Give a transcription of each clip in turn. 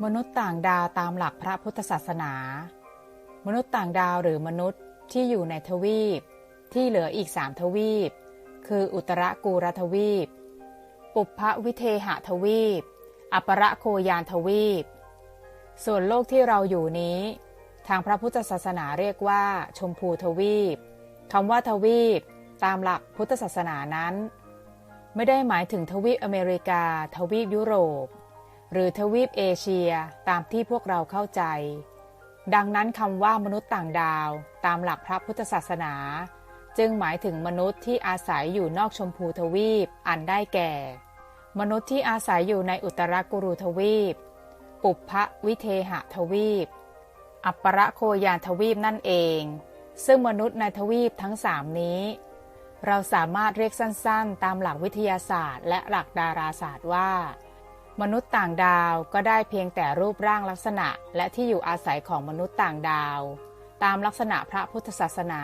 มนุษย์ต่างดาวตามหลักพระพุทธศาสนา มนุษย์ต่างดาวหรือมนุษย์ที่อยู่ในทวีป ที่เหลืออีกสามทวีป คืออุตรกูรทวีป ปุพพวิเทหทวีป อัปรโคยานทวีป ส่วนโลกที่เราอยู่นี้ ทางพระพุทธศาสนาเรียกว่า ชมพูทวีปคำว่าทวีป ตามหลักพุทธศาสนานั้น ไม่ได้หมายถึงทวีปอเมริกา ทวีปยุโรป หรือทวีปเอเชียตามที่พวกเราเข้าใจ ดังนั้นคำว่ามนุษย์ต่างดาว ตามหลักพระพุทธศาสนา จึงหมายถึงมนุษย์ที่อาศัยอยู่นอกชมพูทวีปอันได้แก่ มนุษย์ที่อาศัยอยู่ในอุตรกุรุทวีป ปุพพวิเทหทวีป อัปปรโคยานทวีปนั่นเอง ซึ่งมนุษย์ในทวีปทั้งสามนี้ เราสามารถเรียกสั้นๆ ตามหลักวิทยาศาสตร์ และหลักดาราศาสตร์ว่า มนุษย์ต่างดาวก็ได้เพียงแต่รูปร่างลักษณะ และที่อยู่อาศัยของมนุษย์ต่างดาว ตามลักษณะพระพุทธศาสนา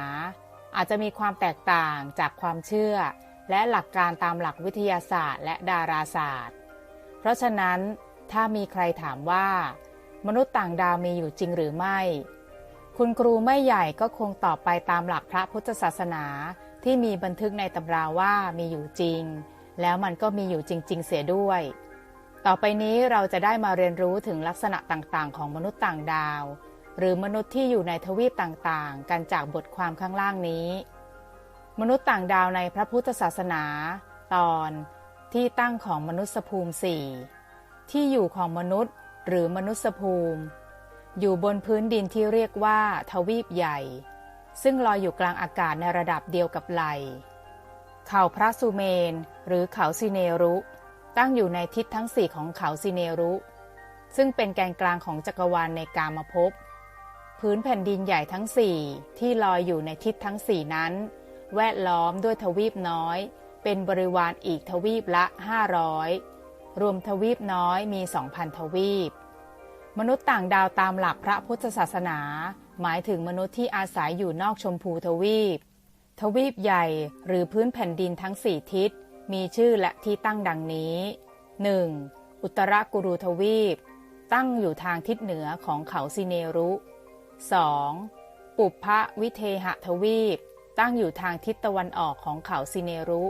อาจจะมีความแตกต่างจากความเชื่อ และหลักการตามหลักวิทยาศาสตร์ และดาราศาสตร์ เพราะฉะนั้นถ้ามีใครถามว่า มนุษย์ต่างดาวมีอยู่จริงหรือไม่ คุณครูไม่ใหญ่ก็คงตอบไปตามหลักพระพุทธศาสนาที่มีบันทึกในตำราว่ามีอยู่จริง แล้วมันก็มีอยู่จริง ๆ เสียด้วย ต่อไปนี้เราจะได้มาเรียนรู้ถึงลักษณะต่างๆ ของมนุษย์ต่างดาว หรือมนุษย์ที่อยู่ในทวีปต่างๆ กันจากบทความข้างล่างนี้ มนุษย์ต่างดาวในพระพุทธศาสนา ตอนที่ตั้งของมนุษยภูมิสี่ที่อยู่ของมนุษย์หรือมนุษยภูมิ อยู่บนพื้นดินที่เรียกว่า ทวีปใหญ่ ซึ่งลอยอยู่กลางอากาศในระดับเดียวกับไหล เขาพระสุเมน หรือเขาซิเนรุ ตั้งอยู่ในทิศทั้งสี่ของเขาซิเนรุ ซึ่งเป็นแกนกลางของจักรวาลในกามภพพื้นแผ่นดินใหญ่ทั้งสี่ที่ลอยอยู่ในทิศทั้งสี่นั้น แวดล้อมด้วยทวีปน้อย เป็นบริวารอีกทวีปละ 500 รวมทวีปน้อยมี 2,000 ทวีป มนุษย์ต่างดาวตามหลักพระพุทธศาสนา หมายถึงมนุษย์ที่อาศัยอยู่นอกชมพูทวีป ทวีปใหญ่หรือพื้นแผ่นดินทั้งสี่ทิศ มีชื่อและที่ตั้งดังนี้ 1. อุตรกุรุทวีป ตั้งอยู่ทางทิศเหนือของเขาซิเนรุ 2. ปุพพวิเทหทวีป ตั้งอยู่ทางทิศตะวันออกของเขาซิเนรุ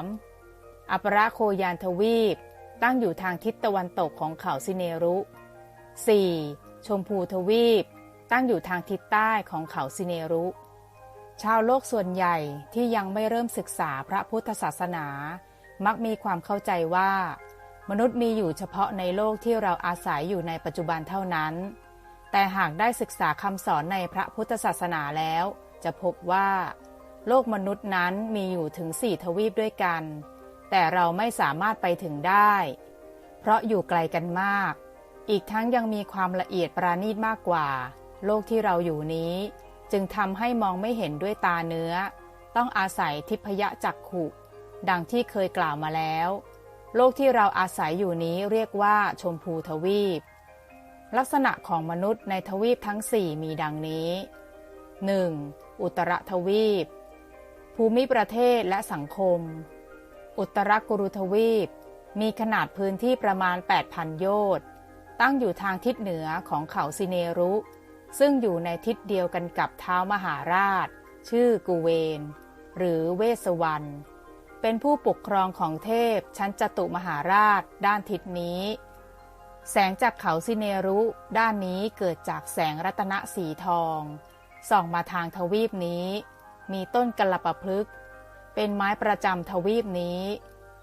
3. อัปรโคยานทวีป ตั้งอยู่ทางทิศตะวันตกของเขาซิเนรุ 4. ชมพูทวีป ตั้งอยู่ทางทิศใต้ของเขาซิเนรุ ชาวโลกส่วนใหญ่ที่ยังไม่เริ่มศึกษาพระพุทธศาสนา มักมีความเข้าใจว่า มนุษย์มีอยู่เฉพาะในโลกที่เราอาศัยอยู่ในปัจจุบันเท่านั้น แต่หากได้ศึกษาคำสอนในพระพุทธศาสนาแล้ว จะพบว่า โลกมนุษย์นั้นมีอยู่ถึงสี่ทวีปด้วยกัน แต่เราไม่สามารถไปถึงได้ เพราะอยู่ไกลกันมาก อีกทั้งยังมีความละเอียดปราณีตมากกว่า โลกที่เราอยู่นี้ จึงทำให้มองไม่เห็นด้วยตาเนื้อ ต้องอาศัยทิพยจักขุ ดังที่เคยกล่าวมาแล้ว โลกที่เราอาศัยอยู่นี้เรียกว่าชมพูทวีป ลักษณะของมนุษย์ในทวีปทั้งสี่มีดังนี้ 1. อุตรทวีป ภูมิประเทศและสังคม อุตรกุรุทวีป มีขนาดพื้นที่ประมาณ 8,000 โยชน์ตั้งอยู่ทางทิศเหนือของเขาซิเนรุ ซึ่งอยู่ในทิศเดียวกันกับเท้ามหาราช ชื่อกูเวน หรือเวสวรรณเป็นผู้ปกครองของเทพชั้นจตุมหาราชด้านทิศนี้ แสงจากเขาซิเนรุด้านนี้เกิดจากแสงรัตนสีทอง ส่องมาทางทวีปนี้ มีต้นกลปพฤกเป็นไม้ประจำทวีปนี้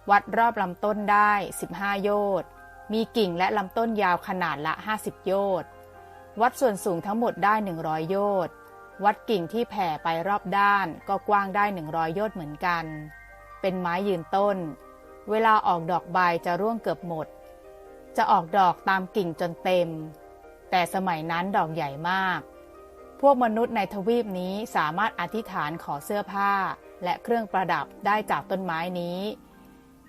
วัดรอบลำต้นได้ 15 โยชน์มีกิ่งและลำต้นยาวขนาดละ 50 โยชน์ วัดส่วนสูงทั้งหมดได้ 100 โยชน์ วัดกิ่งที่แผ่ไปรอบด้านก็กว้างได้ 100 โยชน์เหมือนกัน เป็นไม้ยืนต้น เวลาออกดอกใบจะร่วงเกือบหมด จะออกดอกตามกิ่งจนเต็ม แต่สมัยนั้นดอกใหญ่มาก พวกมนุษย์ในทวีปนี้สามารถอธิษฐานขอเสื้อผ้าและเครื่องประดับได้จากต้นไม้นี้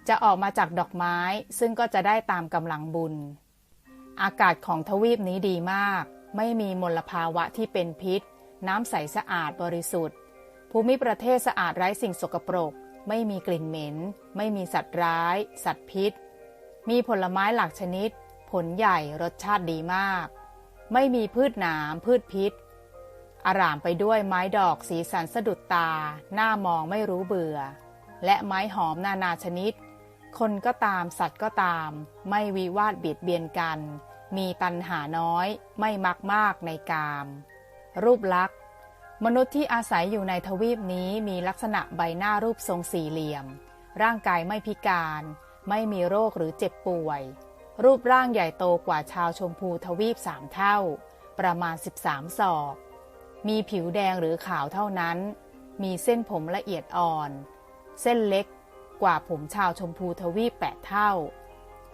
จะออกมาจากดอกไม้ซึ่งก็จะได้ตามกำลังบุญ อากาศของทวีปนี้ดีมาก ไม่มีมลภาวะที่เป็นพิษ น้ำใสสะอาดบริสุทธิ์ ภูมิประเทศสะอาดไร้สิ่งสกปรก ไม่มีกลิ่นเหม็น ไม่มีสัตว์ร้าย สัตว์พิษ มีผลไม้หลากชนิดผผลใหญ่รสชาติดีมาก ไม่มีพืชหนามพืชพิษ อารามไปด้วยไม้ดอกสีสันสะดุดตา หน้ามองไม่รู้เบื่อ และไม้หอมนานาชนิด คนก็ตามสัตว์ก็ตาม ไม่วิวาทเบียดเบียนกัน มีตันหาน้อยไม่มักมากในกาม รูปลักษณ์ มนุษย์ที่อาศัยอยู่ในทวีปนี้มีลักษณะใบหน้ารูปทรงสี่เหลี่ยม ร่างกายไม่พิการ ไม่มีโรคหรือเจ็บป่วย รูปร่างใหญ่โตกว่าชาวชมพูทวีปสามเท่า ประมาณ 13 ศอก มีผิวแดงหรือขาวเท่านั้น มีเส้นผมละเอียดอ่อน เส้นเล็กกว่าผมชาวชมพูทวีปแปดเท่า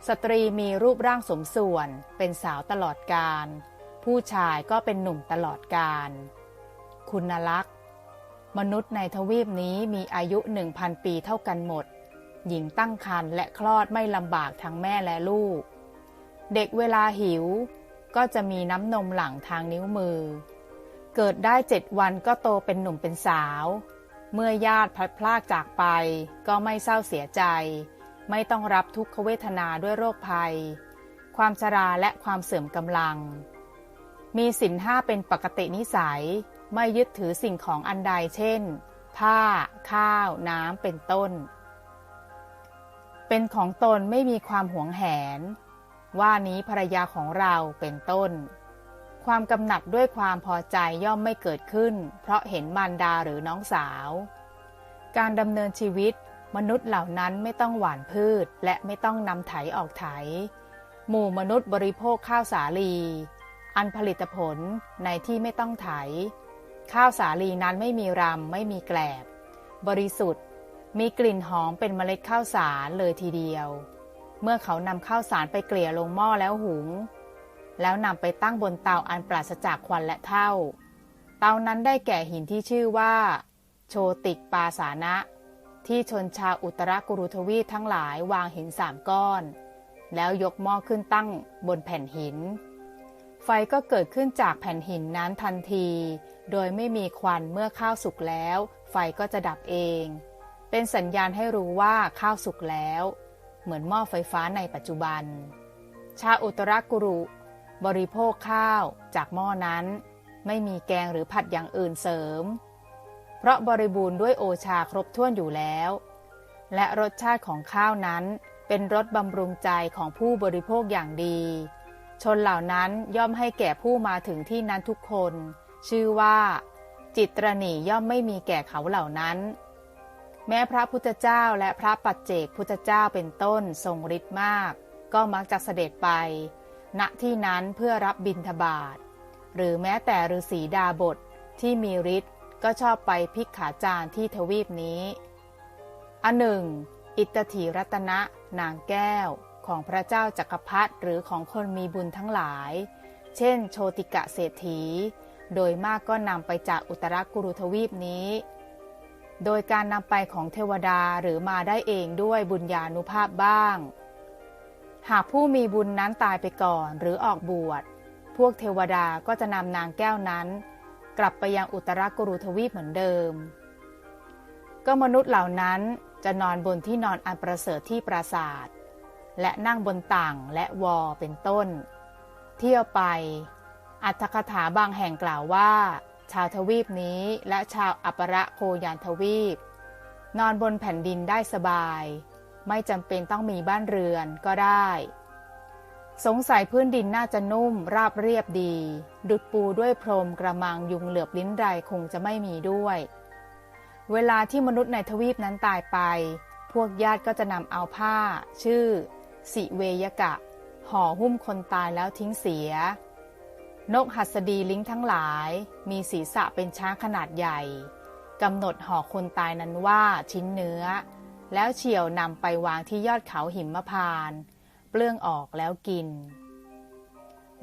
สตรีมีรูปร่างสมส่วน เป็นสาวตลอดการ ผู้ชายก็เป็นหนุ่มตลอดการ คุณลักษณ์ มนุษย์ในทวีปนี้มีอายุ 1,000 ปีเท่ากันหมด หญิงตั้งครรภ์และคลอดไม่ลำบากทั้งแม่และลูก เด็กเวลาหิว ก็จะมีน้ำนมหลั่งทางนิ้วมือ เกิดได้เจ็ดวันก็โตเป็นหนุ่มเป็นสาว เมื่อญาติพลัดพรากจากไปก็ไม่เศร้าเสียใจ ไม่ต้องรับทุกขเวทนาด้วยโรคภัย ความชราและความเสื่อมกำลัง มีสินห้าเป็นปกตินิสัย ไม่ยึดถือสิ่งของอันใดเช่น ผ้า ข้าว น้ำ เป็นต้น เป็นของตนไม่มีความหวงแหน ว่านี้ภรรยาของเราเป็นต้น ความกำหนัดด้วยความพอใจย่อมไม่เกิดขึ้น เพราะเห็นมารดาหรือน้องสาว การดำเนินชีวิต มนุษย์เหล่านั้นไม่ต้องหว่านพืชและไม่ต้องนำไถออกไถ หมู่มนุษย์บริโภคข้าวสาลี อันผลิตผลในที่ไม่ต้องไถ ข้าวสาลีนั้นไม่มีรำไม่มีแกลบ บริสุทธิ์มีกลิ่นหอมเป็นเมล็ดข้าวสารเลยทีเดียว เมื่อเขานำข้าวสารไปเกลี่ยลงหม้อแล้วหุง แล้วนำไปตั้งบนเตาอันปราศจากควันและเท่า เตานั้นได้แก่หินที่ชื่อว่า โชติกปาสานะ ที่ชนชาวอุตรกุรุทวีทั้งหลายวางหินสามก้อน แล้วยกหม้อขึ้นตั้งบนแผ่นหิน ไฟก็เกิดขึ้นจากแผ่นหินนั้นทันที โดยไม่มีควันเมื่อข้าวสุกแล้ว ไฟก็จะดับเอง เป็นสัญญาณให้รู้ว่าข้าวสุกแล้ว เหมือนหม้อไฟฟ้าในปัจจุบัน ชาวอุตรกุรุบริโภคข้าวจากหม้อนั้น ไม่มีแกงหรือผัดอย่างอื่นเสริม เพราะบริบูรณ์ด้วยโอชาครบถ้วนอยู่แล้ว และรสชาติของข้าวนั้นเป็นรสบำรุงใจของผู้บริโภคอย่างดี ชนเหล่านั้นย่อมให้แก่ผู้มาถึงที่นั้นทุกคน ชื่อว่า จิตรณีย่อมไม่มีแก่เขาเหล่านั้น แม้พระพุทธเจ้าและพระปัจเจกพุทธเจ้าเป็นต้นทรงฤทธิ์มาก ก็มักจะเสด็จไป ณที่นั้นเพื่อรับบิณฑบาตหรือแม้แต่ฤาษีดาบทที่มีฤทธิ์ ก็ชอบไปพิกขาจารที่ทวีปนี้ อันหนึ่ง อิตถีรัตนะนางแก้วของพระเจ้าจักรพรรดิหรือของคนมีบุญทั้งหลาย เช่น โชติกะเศรษฐี โดยมากก็นำไปจากอุตรกุรุทวีปนี้ โดยการนำไปของเทวดาหรือมาได้เองด้วยบุญญาณุภาพบ้าง หากผู้มีบุญนั้นตายไปก่อนหรือออกบวช พวกเทวดาก็จะนำนางแก้วนั้น กลับไปยังอุตรากุรุทวีปเหมือนเดิม ก็มนุษย์เหล่านั้นจะนอนบนที่นอนอันประเสริฐที่ปราสาทและนั่งบนต่างและวอเป็นต้น เที่ยวไป อัตถกถาบางแห่งกล่าวว่า ชาวทวีปนี้และชาวอัประโคยานทวีป นอนบนแผ่นดินได้สบาย ไม่จำเป็นต้องมีบ้านเรือนก็ได้ สงสัยพื้นดินน่าจะนุ่มราบเรียบดี ดุดปูด้วยพรมกระมังยุงเหลือบลิ้นไรคงจะไม่มีด้วย เวลาที่มนุษย์ในทวีปนั้นตายไป พวกญาติก็จะนำเอาผ้า ชื่อ สิเวยกะ ห่อหุ้มคนตายแล้วทิ้งเสีย นกหัสดีลิงทั้งหลาย มีศีรษะเป็นช้างขนาดใหญ่กำหนดห่อคนตายนั้นว่าชิ้นเนื้อ แล้วเฉียวนำไปวางที่ยอดเขาหิมพานต์ เปลื้องออกแล้วกิน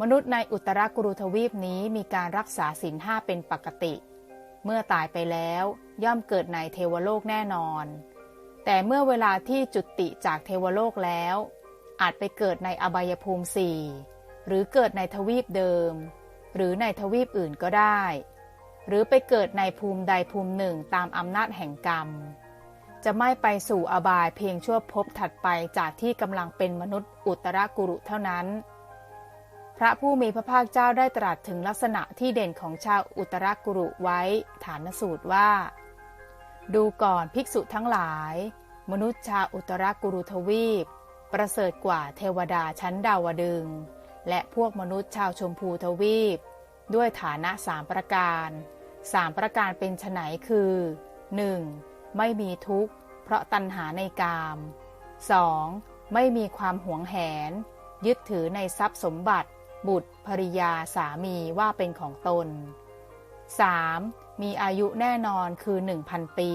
มนุษย์ในอุตรกุรุทวีปนี้มีการรักษาศีลห้าเป็นปกติ เมื่อตายไปแล้วย่อมเกิดในเทวโลกแน่นอน แต่เมื่อเวลาที่จุติจากเทวโลกแล้ว อาจไปเกิดในอบายภูมิสี่หรือเกิดในทวีปเดิม หรือในทวีปอื่นก็ได้ หรือไปเกิดในภูมิใดภูมิหนึ่งตามอำนาจแห่งกรรม จะไม่ไปสู่อบายเพียงชั่วพบถัดไปจากที่กำลังเป็นมนุษย์อุตรกุรุเท่านั้น พระผู้มีพระภาคเจ้าได้ตรัสถึงลักษณะที่เด่นของชาวอุตรกุรุไว้ฐานสูตรว่า ดูก่อนภิกษุทั้งหลาย มนุษย์ชาวอุตรกุรุทวีป ประเสริฐกว่าเทวดาชั้นดาวดึง และพวกมนุษย์ชาวชมพูทวีป ด้วยฐานะสามประการสามประการเป็นไฉนคือ 1. ไม่มีทุกข์ เพราะตัณหาในกาม 2. ไม่มีความหวงแหน ยึดถือในทรัพย์สมบัติ บุตรภริยาสามีว่าเป็นของตน 3. มีอายุแน่นอนคือ 1,000 ปี